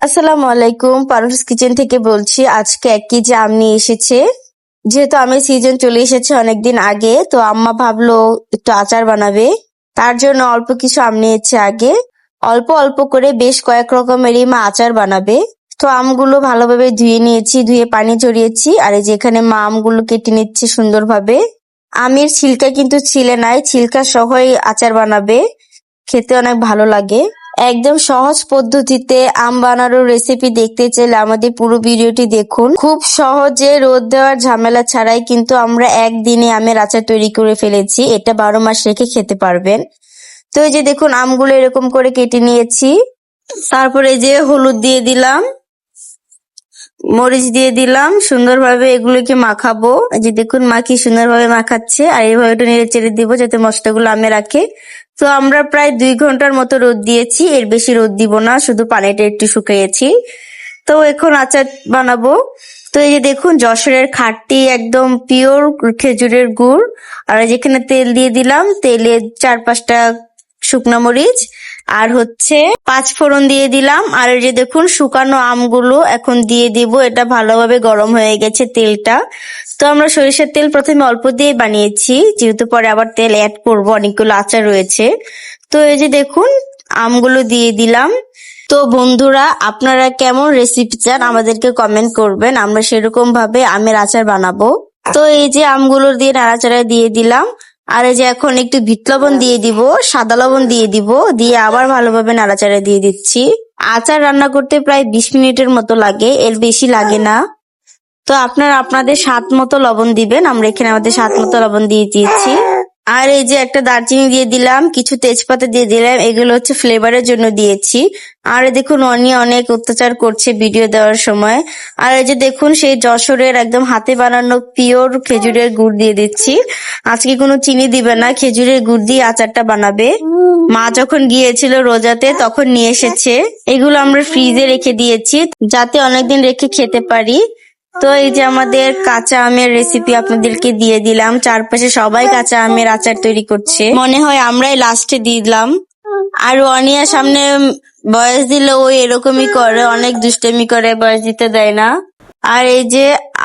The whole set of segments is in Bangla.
আসসালামু আলাইকুম পারুস কিচেন থেকে বলছি, আজকে এক কেজি আম নিয়ে এসেছে। যেহেতু আমের সিজন চলে এসেছে অনেকদিন আগে, তো আম্মা ভাবলো একটু আচার বানাবে। তার জন্য অল্প কিছু আম নিয়েছে আগে। অল্প অল্প করে বেশ কয়েক রকমেরই মা আচার বানাবে। তো আমগুলো ভালোভাবে ধুয়ে নিয়েছি, ধুয়ে পানি ঝরিয়েছি আর এই যে এখানে মা আমগুলো কেটে নিচ্ছে সুন্দরভাবে। আমের ছিলকা কিন্তু ছিলে নাই, ছিলকা সহই আচার বানাবে। খেতে অনেক ভালো লাগে। একদম সহজ পদ্ধতিতে আম বানানোর রেসিপি দেখতে চাইলে আমাদের পুরো ভিডিওটি দেখুন। খুব সহজে রোদ দেওয়ার ঝামেলা ছাড়াই কিন্তু আমরা একদিনে আমের আচার তৈরি করে ফেলেছি। এটা বারো মাস রেখে খেতে পারবেন। তো এই যে দেখুন, আমগুলো এরকম করে কেটে নিয়েছি। তারপরে যে হলুদ দিয়ে দিলাম, মরিচ দিয়ে দিলাম, সুন্দরভাবে এগুলোকে মাখাবো। যে দেখুন মা কি সুন্দরভাবে মাখাচ্ছে, আর এইভাবে একটু নেড়ে চেড়ে দিব যাতে মশলাগুলো আমে রাখে। তো আমরা প্রায় দুই ঘণ্টার মতো রোদ দিয়েছি। এর বেশি রোদ দিব না, শুধু পানিটা একটু শুকিয়েছি। তো এখন আচার বানাবো। তো এই যে দেখুন, যশোরের খাটটি একদম পিওর খেজুরের গুড়। আর যেখানে তেল দিয়ে দিলাম, তেলে চার পাঁচটা শুকনো মরিচ আর হচ্ছে পাঁচ ফোড়ন দিয়ে দিলাম। আর এই যে দেখুন, শুকানো আমগুলো এখন দিয়ে দিব। এটা ভালোভাবে গরম হয়ে গেছে তেলটা। তো আমরা সরিষার তেল প্রথমে অল্প দিয়ে বানিয়েছি। যেহেতু পরে আবার তেল অ্যাড করব, অনেকগুলো আচার রয়েছে। তো এই যে দেখুন, আমগুলো দিয়ে দিলাম। তো বন্ধুরা, আপনারা কেমন রেসিপি চান আমাদেরকে কমেন্ট করবেন। আমরা সেরকম ভাবে আমের আচার বানাবো। তো এই যে আমগুলো দিয়ে নাড়াচাড়া দিয়ে দিলাম। আর এই যে এখন একটু ভিত লবণ দিয়ে দিব, সাদা লবণ দিয়ে দিব, দিয়ে আবার ভালোভাবে নাড়াচাড়া দিয়ে দিচ্ছি। আচার রান্না করতে প্রায় বিশ মিনিটের মতো লাগে, এর বেশি লাগে না। তো আপনার আপনাদের স্বাদ মতো লবণ দিবেন, আমরা এখানে আমাদের স্বাদ মতো লবণ দিয়ে দিয়েছি। আর এই যে একটা দারচিনি দিয়ে দিলাম, কিছু তেজপাতা দিয়ে দিলাম, এগুলো হচ্ছে ফ্লেভারের জন্য দিয়েছি। আর দেখুন অনি অনেক অত্যাচার করছে ভিডিও দেওয়ার সময়। আর এই যে দেখুন, সেই যশোরের একদম হাতে বানানো পিওর খেজুরের গুড় দিয়ে দিচ্ছি। আজকে কোনো চিনি দিবে না, খেজুরের গুড় দিয়ে আচারটা বানাবে। মা যখন গিয়েছিল রোজাতে, তখন নিয়ে এসেছে। এগুলো আমরা ফ্রিজে রেখে দিয়েছি, যাতে অনেকদিন রেখে খেতে পারি। তো এই যে আমাদের কাঁচা আমের রেসিপি আপনাদেরকে দিয়ে দিলাম। চারপাশে সবাই কাঁচা আমের আচার তৈরি করছে। মনে হয় আমরাই লাস্টে দিলাম। আর অনিয়া সামনে বয়স দিলে ও এরকমই করে, অনেক দুষ্টামি করে, বয়স দিতে দেয় না। আর এই যে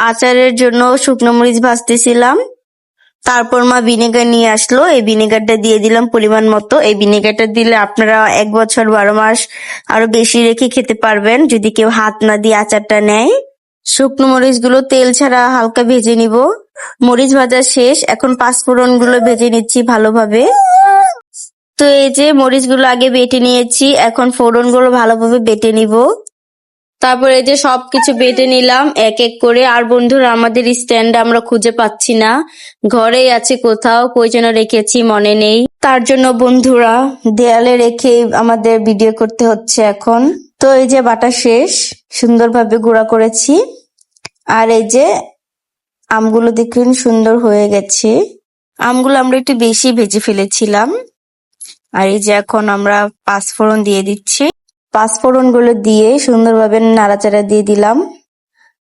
আচারের জন্য শুকনো মরিচ ভাজতেছিলাম। তারপর মা ভিনেগার নিয়ে আসলো। এই ভিনেগারটা দিয়ে দিলাম পরিমাণ মতো। এই ভিনেগারটা দিলে আপনারা এক বছর, বারো মাস আরও বেশি রেখে খেতে পারবেন। যদি কেউ হাত না দিয়ে আচারটা নেয়। শুকনো মরিচগুলো তেল ছাড়া হালকা ভেজে নিব। মরিচ ভাজা শেষ, এখন পাঁচফোড়নগুলো ভেজে নিচ্ছি ভালোভাবে। তো এই যে মরিচগুলো আগে বেটে নিয়েছি, এখন ফোড়নগুলো ভালোভাবে বেটে নিব। তারপরে এই যে সবকিছু বেটে নিলাম, এক এক করে। আর বন্ধুরা, আমাদের স্ট্যান্ড আমরা খুঁজে পাচ্ছি না। ঘরেই আছে কোথাও, কই যেন রেখেছি, মনে নেই। তার জন্য বন্ধুরা, দেয়ালে রেখে আমাদের ভিডিও করতে হচ্ছে এখন। তো এই যে বাটা শেষ, সুন্দরভাবে গুঁড়া করেছি। আর এই যে আমগুলো দেখুন সুন্দর হয়ে গেছে। আমগুলো আমরা একটু বেশি ভেজে ফেলেছিলাম। আর এই যে এখন আমরা পাঁচফোড়ন দিয়ে দিচ্ছি। পাঁচফোড়নগুলো দিয়ে সুন্দরভাবে নাড়াচাড়া দিয়ে দিলাম।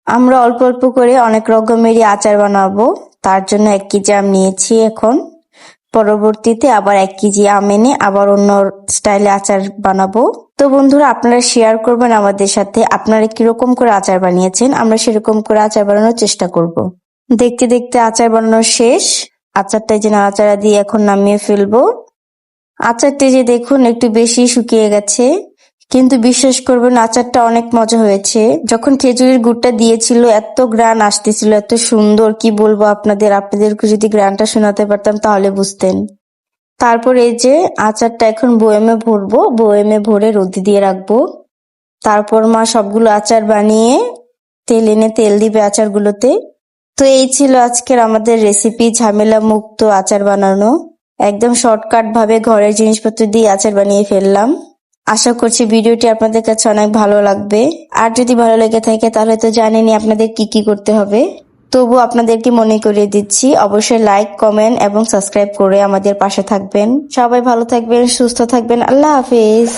আমরা অল্প অল্প করে অনেক রকমেরই আচার বানাবো। তার জন্য এক কেজি আম নিয়েছি এখন। পরবর্তীতে আবার এক কেজি আম এনে আবার অন্য স্টাইলে আচার বানাবো। তো বন্ধুরা, আপনারা শেয়ার করবেন আমাদের সাথে। আপনারা কীরকম করে আচার বানিয়েছেন, আমরা সেরকম করে আচার বানানোর চেষ্টা করব। দেখতে দেখতে আচার বানানো শেষ। আচারটা যে নাড়াচাড়া দিয়ে এখন নামিয়ে ফেলব। আচারটা যে দেখুন, একটু বেশি শুকিয়ে গেছে। কিন্তু বিশ্বাস করবেন, আচারটা অনেক মজা হয়েছে। যখন খেজুরের গুড়টা দিয়েছিল, এত গ্রান আসতেছিল, এত সুন্দর, কি বলব আপনাদের? আপনাদেরকে যদি গ্রানটা শোনাতে পারতাম, তাহলে বুঝতেন। তারপর এই যে আচারটা এখন বয়েমে ভরবো, বয়েমে ভরে রোদি দিয়ে রাখব। তারপর মা সবগুলো আচার বানিয়ে তেল এনে তেল দিবে আচারগুলোতে। তো এই ছিল আজকের আমাদের রেসিপি ঝামেলা মুক্ত আচার বানানো। একদম শর্টকাট ভাবে ঘরের জিনিসপত্র দিয়ে আচার বানিয়ে ফেললাম। আশা করছি ভিডিওটি আপনাদের কাছে অনেক ভালো লাগবে। আর যদি ভালো লেগে থাকে তাহলে তো জানেনই আপনাদের কি কি করতে হবে। তবু আপনাদেরকে মনে করিয়ে দিচ্ছি, অবশ্যই লাইক কমেন্ট এবং সাবস্ক্রাইব করে আমাদের পাশে থাকবেন। সবাই ভালো থাকবেন, সুস্থ থাকবেন। আল্লাহ হাফিজ।